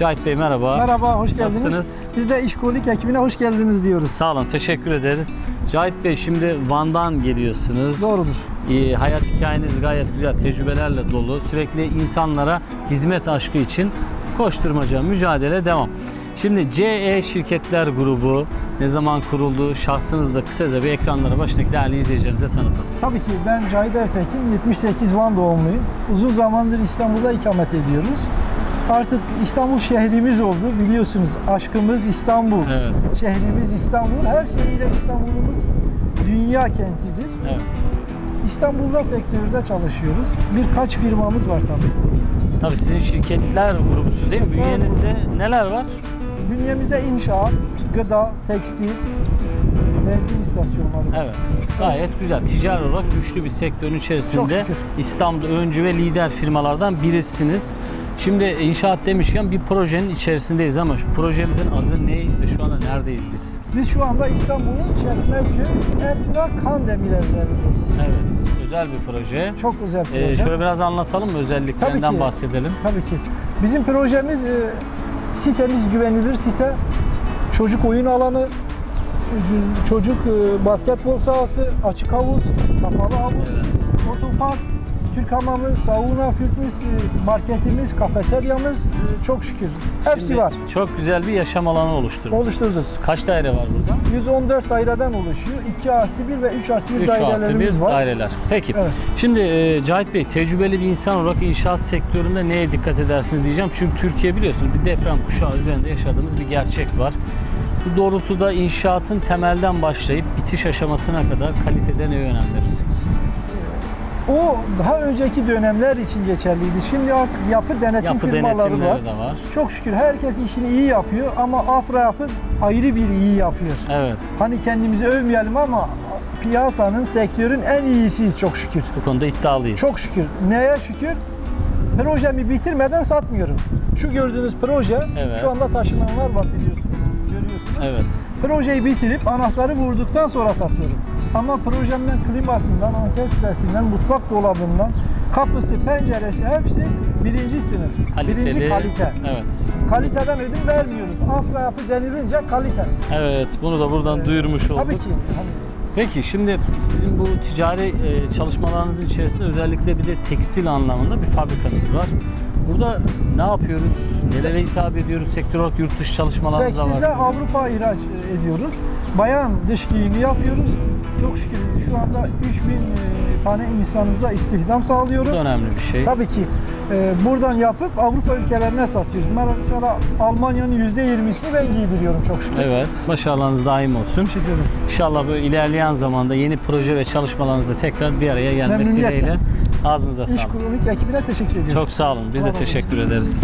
Cahit Bey merhaba. Merhaba, hoş geldiniz. Nasılsınız? Biz de İşkolik ekibine hoş geldiniz diyoruz. Sağ olun, teşekkür ederiz. Cahit Bey şimdi Van'dan geliyorsunuz. Doğrudur. Ee, hayat hikayeniz gayet güzel, tecrübelerle dolu. Sürekli insanlara hizmet aşkı için koşturmaca, mücadele devam. Şimdi CE Şirketler Grubu ne zaman kuruldu? Şahsınızı da kısaca bir ekranlara başındaki değerli izleyicilerimize tanıtın. Tabii ki ben Cahit Ertekin, 78 Van doğumluyum. Uzun zamandır İstanbul'da ikamet ediyoruz. Artık İstanbul şehrimiz oldu. Biliyorsunuz aşkımız İstanbul. Evet, Şehrimiz İstanbul. Her şeyiyle İstanbul'umuz dünya kentidir. evet. İstanbul'da sektörde çalışıyoruz. Birkaç firmamız var tabii. Tabii sizin şirketler grubusunuz değil mi? Bünyenizde neler var? Bünyemizde inşaat, gıda, tekstil, benzin istasyonları. Evet. Gayet güzel. Ticari olarak güçlü bir sektörün Çok içerisinde şükür. İstanbul'da öncü ve lider firmalardan birisiniz. Şimdi inşaat demişken bir projenin içerisindeyiz ama şu projemizin adı ne ve şu anda neredeyiz biz? Biz şu anda İstanbul'un Çekmeköy, Etna Kandemir evlerindeyiz. Evet. Özel bir proje. Çok özel proje. Ee, şöyle biraz anlatalım mı? Özelliklerinden Tabii ki. bahsedelim. Tabii ki. Bizim projemiz e, sitemiz güvenilir site. Çocuk oyun alanı, çocuk e, basketbol sahası, açık havuz, kapalı havuz, Evet. Türk hamamı, sauna, fitness, e, marketimiz, kafeteryamız e, çok şükür. Hepsi Şimdi var. Çok güzel bir yaşam alanı oluşturdunuz. Oluşturduk. Kaç daire var burada? 114 daireden oluşuyor. 2 artı 1 ve 3 artı 1 3 artı dairelerimiz 1 var. daireler. Peki. Evet. Şimdi e, Cahit Bey tecrübeli bir insan olarak inşaat sektöründe neye dikkat edersiniz diyeceğim. Çünkü Türkiye biliyorsunuz bir deprem kuşağı üzerinde yaşadığımız bir gerçek var. Bu doğrultuda inşaatın temelden başlayıp bitiş aşamasına kadar kalitede neye önem verirsiniz? O daha önceki dönemler için geçerliydi. Şimdi artık yapı denetim Yapı firmaları var. de var. Çok şükür herkes işini iyi yapıyor ama Afra Yapı ayrı bir iyi yapıyor. Evet. Hani kendimizi övmeyelim ama piyasanın, sektörün en iyisiyiz çok şükür. Bu konuda iddialıyız. Çok şükür. Neye şükür? Projemi bitirmeden satmıyorum. Şu gördüğünüz proje, Evet. şu anda taşınanlar var biliyorsunuz. Görüyorsunuz. Evet. Projeyi bitirip anahtarı vurduktan sonra satıyorum. Ama projemden klimasından, anket sitesinden, mutfak dolabından, kapısı, penceresi hepsi birinci sınıf. Kaliteli. Birinci kalite. Evet. Kaliteden ödün vermiyoruz. Afra yapı denilince kalite. Evet. Bunu da buradan duyurmuş olduk. Tabii ki. Hani Peki şimdi sizin bu ticari e, çalışmalarınızın içerisinde özellikle bir de tekstil anlamında bir fabrikanız var. Burada ne yapıyoruz? Nelere hitap ediyoruz? Sektör olarak yurt dışı çalışmalarınız da var Tekstilde. Avrupa ihraç ediyoruz. Bayan dış giyimi yapıyoruz. Çok şükür şu anda 3000 e, tane insanımıza istihdam Bu sağlıyoruz. da önemli bir şey. Tabii ki e, buradan yapıp Avrupa ülkelerine satıyoruz. Mesela Almanya'nın %20'sini ben giydiriyorum çok şükür. Evet. Başarılarınız daim olsun. Teşekkür ederim. İnşallah böyle ilerleyen zamanda yeni proje ve çalışmalarınızda tekrar bir araya gelmek dileğiyle. Ağzınıza İş sağlık. Kurulu'nun ekibine teşekkür ediyoruz. Çok sağ olun. Biz de teşekkür ederiz.